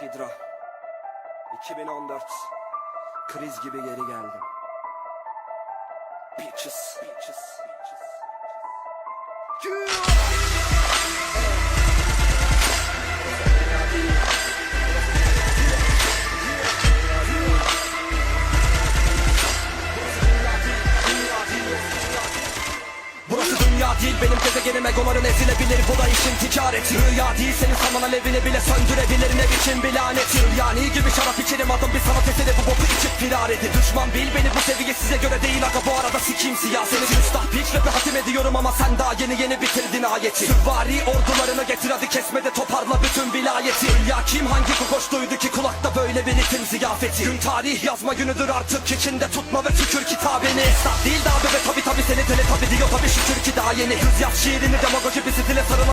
Hidra 2014 Kriz gibi geri geldim. Bitches Bitches Burası dünya değil benim gezegenim egoların ezilebilir bu da işin ticareti. Rüya değil senin saman alevini bile söndürebilir ne biçim bir laneti Yani gibi şarap içerim adım bir sanat eseri bu boku içip firar edin Düşman bil beni bu seviye size göre değil aga bu arada sikiyim siyaseti Üstad piç rapi hatim ediyorum ama sen daha yeni yeni bitirdin ayeti. Süvari ordularını getir hadi kesmede toparla bütün vilayeti. Ya kim hangi kokoş duydu ki kulakta böyle bir ritim ziyafeti? Gün tarih yazma günüdür artık içinde tutma ve tükür kitabeni. Esnaf değil daha bebe tabi seni tele tabi diyor tabi şükür ki daha yeni. Hız yaz şiirini demagoji bir stile sarılan